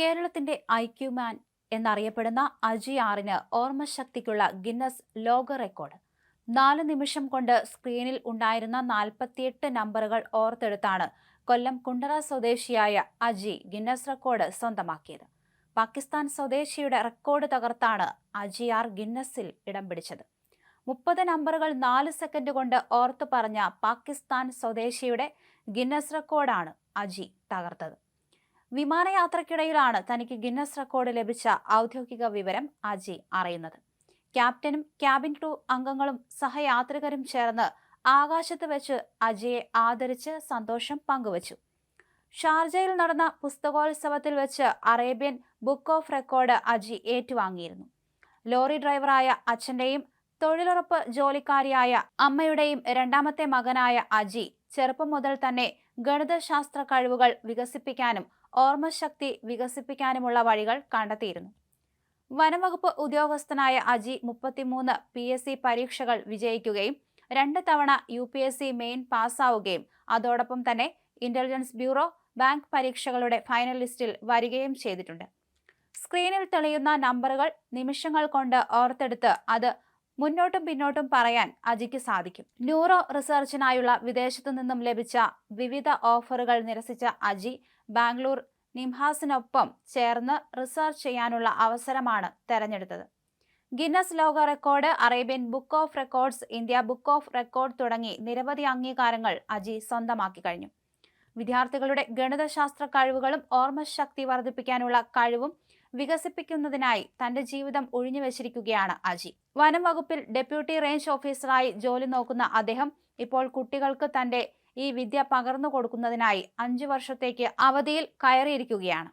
കേരളത്തിന്റെ ഐക്യുമാൻ എന്നറിയപ്പെടുന്ന അജി ആറിന് ഓർമ്മശക്തിക്കുള്ള ഗിന്നസ് ലോക റെക്കോർഡ്. നാല് നിമിഷം കൊണ്ട് സ്ക്രീനിൽ ഉണ്ടായിരുന്ന നാൽപ്പത്തിയെട്ട് നമ്പറുകൾ ഓർത്തെടുത്താണ് കൊല്ലം കുണ്ടറ സ്വദേശിയായ അജി ഗിന്നസ് റെക്കോർഡ് സ്വന്തമാക്കിയത്. പാകിസ്ഥാൻ സ്വദേശിയുടെ റെക്കോർഡ് തകർത്താണ് അജി ആർ ഗിന്നസിൽ ഇടം പിടിച്ചത്. മുപ്പത് നമ്പറുകൾ നാല് സെക്കൻഡ് കൊണ്ട് ഓർത്തു പറഞ്ഞ പാകിസ്ഥാൻ സ്വദേശിയുടെ ഗിന്നസ് റെക്കോർഡാണ് അജി തകർത്തത്. വിമാനയാത്രയ്ക്കിടയിലാണ് തനിക്ക് ഗിന്നസ് റെക്കോർഡ് ലഭിച്ച ഔദ്യോഗിക വിവരം അജി അറിയുന്നത്. ക്യാപ്റ്റനും ക്യാബിൻ ക്രൂ അംഗങ്ങളും സഹയാത്രികരും ചേർന്ന് ആകാശത്ത് വെച്ച് അജിയെ ആദരിച്ച് സന്തോഷം പങ്കുവച്ചു. ഷാർജയിൽ നടന്ന പുസ്തകോത്സവത്തിൽ വെച്ച് Arabian book of record Aji ഏറ്റുവാങ്ങിയിരുന്നു. Lorry ഡ്രൈവറായ അച്ഛന്റെയും തൊഴിലുറപ്പ് ജോലിക്കാരിയായ അമ്മയുടെയും രണ്ടാമത്തെ മകനായ അജി ചെറുപ്പം മുതൽ തന്നെ ഗണിതശാസ്ത്ര കഴിവുകൾ വികസിപ്പിക്കാനും ഓർമ്മശക്തി വികസിപ്പിക്കാനുമുള്ള വഴികൾ കണ്ടെത്തിയിരുന്നു. വനംവകുപ്പ് ഉദ്യോഗസ്ഥനായ അജി മുപ്പത്തിമൂന്ന് പി എസ് സി പരീക്ഷകൾ വിജയിക്കുകയും രണ്ട് തവണ U P S C main പാസ്സാവുകയും അതോടൊപ്പം തന്നെ ഇന്റലിജൻസ് ബ്യൂറോ ബാങ്ക് പരീക്ഷകളുടെ ഫൈനൽ ലിസ്റ്റിൽ വരികയും ചെയ്തിട്ടുണ്ട്. സ്ക്രീനിൽ തെളിയുന്ന നമ്പറുകൾ നിമിഷങ്ങൾ കൊണ്ട് ഓർത്തെടുത്ത് അത് മുന്നോട്ടും പിന്നോട്ടും പറയാൻ അജിക്ക് സാധിക്കും. ന്യൂറോ റിസർച്ചിനായുള്ള വിദേശത്തു നിന്നും ലഭിച്ച വിവിധ ഓഫറുകൾ നിരസിച്ച അജി ബാംഗ്ലൂർ നിംഹാസിനൊപ്പം ചേർന്ന് റിസർച്ച് ചെയ്യാനുള്ള അവസരമാണ് തെരഞ്ഞെടുത്തത്. ഗിന്നസ് ലോക record Arabian book of records India book of record തുടങ്ങി നിരവധി അംഗീകാരങ്ങൾ അജി സ്വന്തമാക്കി കഴിഞ്ഞു. വിദ്യാർത്ഥികളുടെ ഗണിതശാസ്ത്ര കഴിവുകളും ഓർമ്മശക്തി വർദ്ധിപ്പിക്കാനുള്ള കഴിവും വികസിപ്പിക്കുന്നതിനായി തന്റെ ജീവിതം ഒഴിഞ്ഞുവെച്ചിരിക്കുകയാണ് അജി. വനം വകുപ്പിൽ ഡെപ്യൂട്ടി റേഞ്ച് ഓഫീസറായി ജോലി നോക്കുന്ന അദ്ദേഹം ഇപ്പോൾ കുട്ടികൾക്ക് തന്റെ ഈ വിദ്യ പകർന്നു കൊടുക്കുന്നതിനായി അഞ്ചു വർഷത്തേക്ക് അവധിയിൽ കയറിയിരിക്കുകയാണ്.